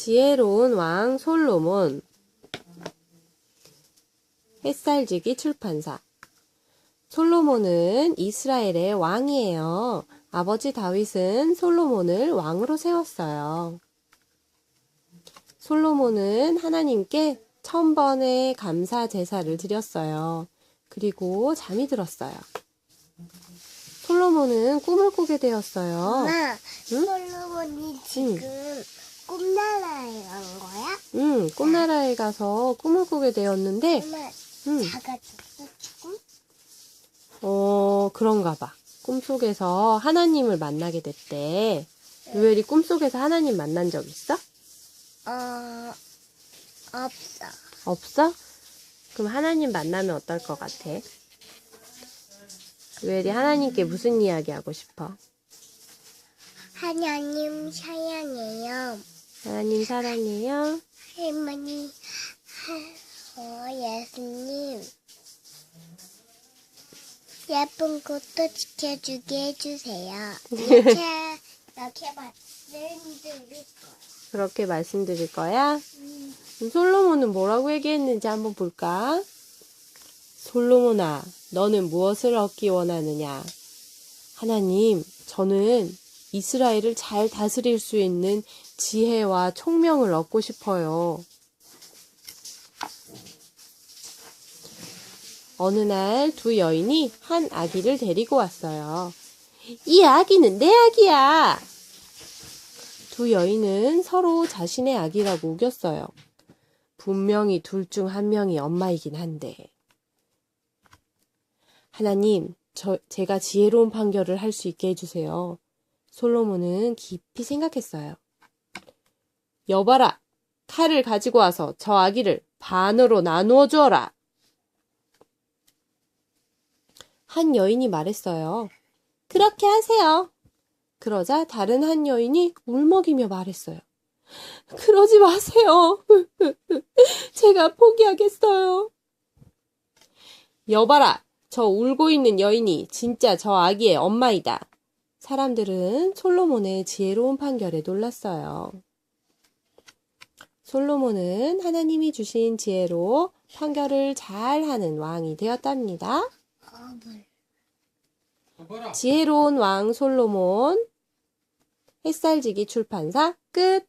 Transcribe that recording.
지혜로운 왕 솔로몬 햇살지기 출판사 솔로몬은 이스라엘의 왕이에요. 아버지 다윗은 솔로몬을 왕으로 세웠어요. 솔로몬은 하나님께 천 번의 감사 제사를 드렸어요. 그리고 잠이 들었어요. 솔로몬은 꿈을 꾸게 되었어요. 엄마, 솔로몬이 지금 꿈나라에 음, 꿈나라에 가서 꿈을 꾸게 되었는데, 엄마, 음, 작아졌어, 조금? 어, 그런가 봐. 꿈속에서 하나님을 만나게 됐대. 루엘이 꿈속에서 하나님 만난 적 있어? 어, 없어. 없어? 그럼 하나님 만나면 어떨 것 같아? 루엘이 하나님께 무슨 이야기 하고 싶어? 하나님 사랑해요. 하나님 사랑해요. 할머니, 하, 어, 예수님. 예쁜 꽃도 지켜주게 해주세요. 이렇게, 이렇게 말씀드릴 거예요. 그렇게 말씀드릴 거야? 음, 솔로몬은 뭐라고 얘기했는지 한번 볼까? 솔로몬아, 너는 무엇을 얻기 원하느냐? 하나님, 저는 이스라엘을 잘 다스릴 수 있는 지혜와 총명을 얻고 싶어요. 어느 날 두 여인이 한 아기를 데리고 왔어요. 이 아기는 내 아기야! 두 여인은 서로 자신의 아기라고 우겼어요. 분명히 둘 중 한 명이 엄마이긴 한데. 하나님, 저, 제가 지혜로운 판결을 할 수 있게 해주세요. 솔로몬은 깊이 생각했어요. 여봐라! 칼을 가지고 와서 저 아기를 반으로 나누어 주어라! 한 여인이 말했어요. 그렇게 하세요. 그러자 다른 한 여인이 울먹이며 말했어요. 그러지 마세요. 제가 포기하겠어요. 여봐라, 저 울고 있는 여인이 진짜 저 아기의 엄마이다. 사람들은 솔로몬의 지혜로운 판결에 놀랐어요. 솔로몬은 하나님이 주신 지혜로 판결을 잘 하는 왕이 되었답니다. 지혜로운 왕 솔로몬. 햇살지기 출판사 끝